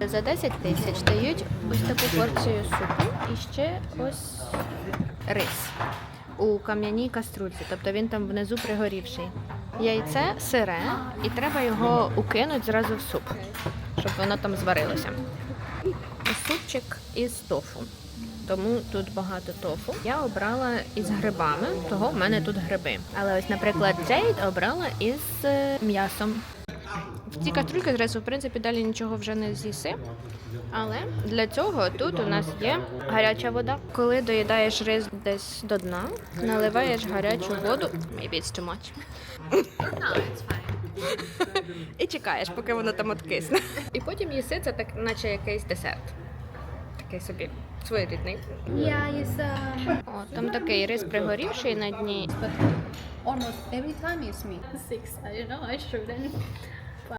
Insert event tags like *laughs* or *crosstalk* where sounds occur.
За 10 тисяч дають ось таку порцію супу і ще ось рис у кам'яній каструльці, тобто він там внизу пригорівший. Яйце сире, і треба його укинути зразу в суп, щоб воно там зварилося. Супчик із тофу. Тому тут багато тофу. Я обрала із грибами, того в мене тут гриби. Але ось, наприклад, Джейд обрала із е, м'ясом. В цій каструльці з рису, в принципі, далі нічого вже не з'їси. Але для цього тут у нас є гаряча вода. Коли доїдаєш рис десь до дна, наливаєш гарячу воду. Maybe it's too much. *laughs* І чекаєш, поки воно там откисне. І потім їси це так, наче якийсь десерт. Такий собі своєрідний. It's uh, О, там такий рис пригорівший на дні. almost every time it's me. Six. I don't know. I shouldn't.